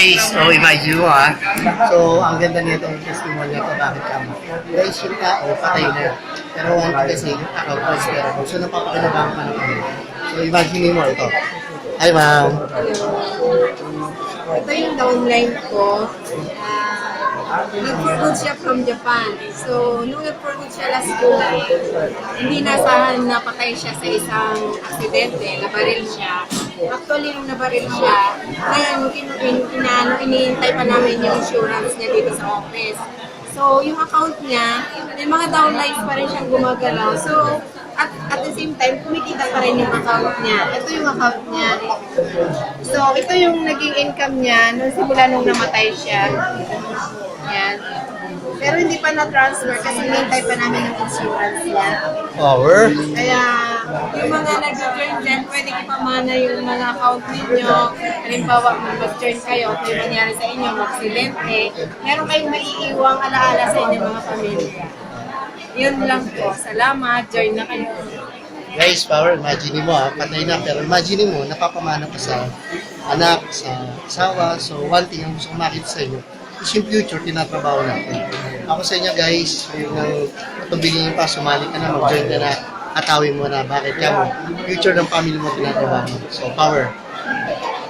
guys, so imagine mo ah. So, ang ganda nito ang testimony ko bakit ka mo. Guys, yung tao, patay na. Pero one thing kasi, yung tao, prosperable. So, napapakinabangan ka na kami. So, imagine mo ito. Hi, ma'am. Ito yung downline ko. Uh, nag-forward siya from Japan. So, nung nag-forward siya last July, hindi nasahan na patay siya sa isang aksidente, nabaril siya. Actually, nung nabaril siya, ngayon, in, in, iniintay pa namin yung insurance niya dito sa office. So, yung account niya, may mga downlines pa rin siyang gumagalaw. So, same time, kumikita pa rin yung account niya. Ito yung account niya. So, ito yung naging income niya nung simula nung namatay siya. Yan. Pero hindi pa na-transfer kasi hinihintay pa namin yung insurance niya. Power. Kaya, yung mga nag-join dyan, pwede ipamana yung mga account ninyo. Halimbawa, kung mag-join kayo, kung nangyari sa inyo, aksidente, meron kayong maiiwang alaala sa inyong mga pamilya. Yun lang po. Salamat. Join na kayo. Guys, power, imagine mo ah, patay na. Pero imagine mo, napapamana ka sa anak, sa asawa. So, one thing ang gusto ko makita sa inyo, is yung future, tinatrabaho natin. Ako sa inyo guys, yung nang pabigyan pa, sumali ka na, mag-join ka na, atawin mo na, bakit ka mo, future ng family mo tinatrabaho. So, power.